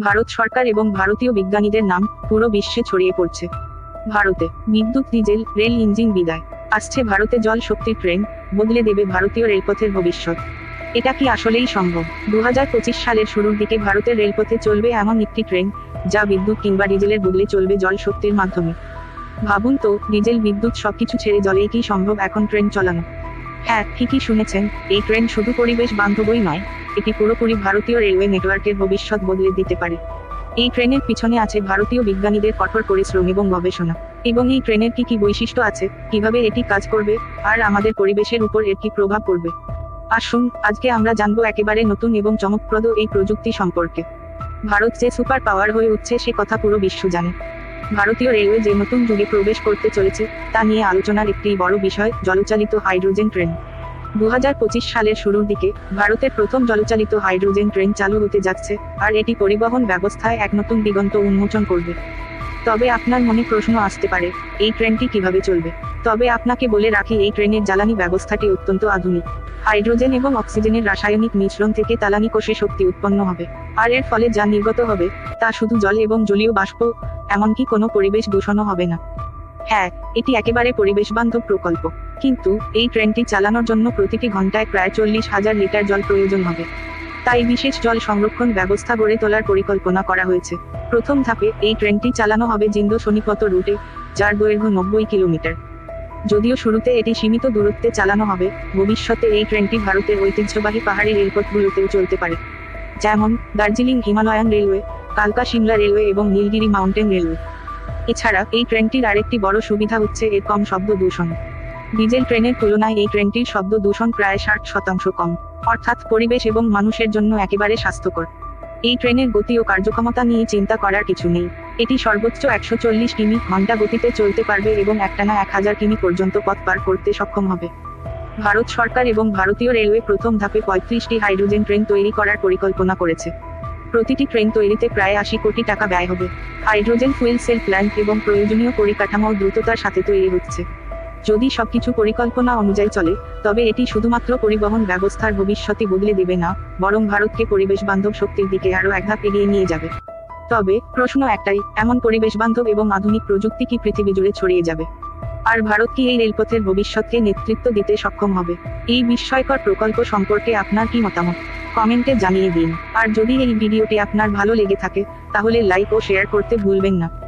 ভারত সরকার এবং ভারতীয় বিজ্ঞানীদের নাম পুরো বিশ্বে ছড়িয়ে পড়ছে। ভারতে বিদ্যুৎ, ডিজেল, রেল ইঞ্জিন বিদায়। আসছে ভারতে জল শক্তির ট্রেন, বদলে দেবে ভারতীয় রেলপথের ভবিষ্যৎ। এটা কি আসলেই সম্ভব? দু হাজার পঁচিশ সালের শুরুর দিকে ভারতের রেলপথে চলবে এমন একটি ট্রেন, যা বিদ্যুৎ কিংবা ডিজেলের বদলে চলবে জল শক্তির মাধ্যমে। ভাবুন তো, ডিজেল, বিদ্যুৎ সবকিছু ছেড়ে জলেই কি সম্ভব এখন ট্রেন চালানো? হ্যাঁ ঠিকই শুনেছেন। এই ট্রেন শুধু পরিবেশ বান্ধবই নয়, এটি পুরোপুরি ভারতীয় রেলওয়ে নেটওয়ার্কের ভবিষ্যৎ বদলে দিতে পারে। এই ট্রেনের পিছনে আছে ভারতীয় বিজ্ঞানীদের কঠোর পরিশ্রম এবং গবেষণা। এবং এই ট্রেনের কি কি বৈশিষ্ট্য আছে, কীভাবে এটি কাজ করবে, আর আমাদের পরিবেশের উপর এর কি প্রভাব পড়বে। আসুন, আজকে আমরা জানব একেবারে নতুন এবং চমকপ্রদ এই প্রযুক্তি সম্পর্কে। ভারত যে সুপার পাওয়ার হয়ে উঠছে সে কথা পুরো বিশ্ব জানে। ভারতীয় রেলওয়ে যে নতুন যুগে প্রবেশ করতে চলেছে, তা নিয়ে আলোচনার একটি বড় বিষয়, জলচালিত হাইড্রোজেন ট্রেন। দু হাজার পঁচিশ সালের শুরুর দিকে, ভারতের প্রথম জলচালিত হাইড্রোজেন ট্রেন চালু হতে যাচ্ছে, আর এটি পরিবহন ব্যবস্থায় এক নতুন দিগন্ত উন্মোচন করবে। তবে আপনার মনে প্রশ্ন আসতে পারে, এই ট্রেনটি কীভাবে চলবে? তবে আপনাকে বলে রাখি, এই ট্রেনের জ্বালানি ব্যবস্থাটি অত্যন্ত আধুনিক। হাইড্রোজেন এবং অক্সিজেনের রাসায়নিক মিশ্রণ থেকে তালানি কোষে শক্তি উৎপন্ন হবে। আর এর ফলে যা নির্গত হবে, তা শুধু জল এবং জলীয় বাষ্প, এমনকি কোনো পরিবেশ দূষণও হবে না। হ্যাঁ এটি একেবারে পরিবেশ বান্ধব প্রকল্প। কিন্তু, এই ট্রেনটি চালানোর জন্য প্রতিটি ঘন্টায় প্রায় চল্লিশ হাজার লিটার জল প্রয়োজন হবে। তাই বিশেষ জল সংরক্ষণ ব্যবস্থা গড়ে তোলার পরিকল্পনা করা হয়েছে। প্রথম ধাপে এই ট্রেনটি চালানো হবে জিন্দ শনিপত রুটে, যার দৈর্ঘ্য নব্বই কিলোমিটার। যদিও শুরুতে এটি সীমিত দূরত্বে চালানো হবে, ভবিষ্যতে এই ট্রেনটি ভারতের ঐতিহ্যবাহী পাহাড়ি রেলপথগুলোতেও চলতে পারে। যেমন, দার্জিলিং হিমালয়ান রেলওয়ে, কালকা সিমলা রেলওয়ে এবং নীলগিরি মাউন্টেন রেলওয়ে। এছাড়া এই ট্রেনটির আরেকটি বড় সুবিধা হচ্ছে এর কম শব্দ দূষণ। ডিজেল ট্রেনের তুলনায় এই ট্রেনটির শব্দ দূষণ প্রায় ষাট শতাংশ কম। অর্থাৎ পরিবেশ এবং মানুষের জন্য একেবারে স্বাস্থ্যকর। এই ট্রেনের গতি ও কার্যক্ষমতা নিয়ে চিন্তা করার কিছু নেই। এটি সর্বোচ্চ একশো চল্লিশ কিমি, ঘণ্টা গতিতে চলতে পারবে এবং একটানা এক হাজার কিমি পর্যন্ত পথ পার করতে সক্ষম হবে। ভারত সরকার এবং ভারতীয় রেলওয়ে প্রথম ধাপে পঁয়ত্রিশটি হাইড্রোজেন ট্রেন তৈরি করার পরিকল্পনা করেছে। প্রতিটি ট্রেন তৈরিতে প্রায় আশি কোটি টাকা ব্যয় হবে। হাইড্রোজেন ফুয়েল সেল প্ল্যান্ট এবং প্রয়োজনীয় পরিকাঠামো দ্রুততার সাথে তৈরি হচ্ছে। যদি সবকিছু পরিকল্পনা অনুযায়ী চলে, তবে এটি শুধুমাত্র পরিবহন ব্যবস্থার ভবিষ্যতে বদলে দেবে না, বরং ভারতকে পরিবেশ বান্ধব শক্তির দিকে আরও এক ধাপ এগিয়ে নিয়ে যাবে। তবে, প্রশ্ন একটাই, এমন পরিবেশ বান্ধব এবং আধুনিক প্রযুক্তি কি পৃথিবী জুড়ে ছড়িয়ে যাবে? আর ভারত কি এই রেলপথের ভবিষ্যৎকে নেতৃত্ব দিতে সক্ষম হবে? এই বিস্ময়কর প্রকল্প সম্পর্কে আপনার কি মতামত? কমেন্টে জানিয়ে দিন। আর যদি এই ভিডিওটি আপনার ভালো লেগে থাকে, তাহলে লাইক ও শেয়ার করতে ভুলবেন না।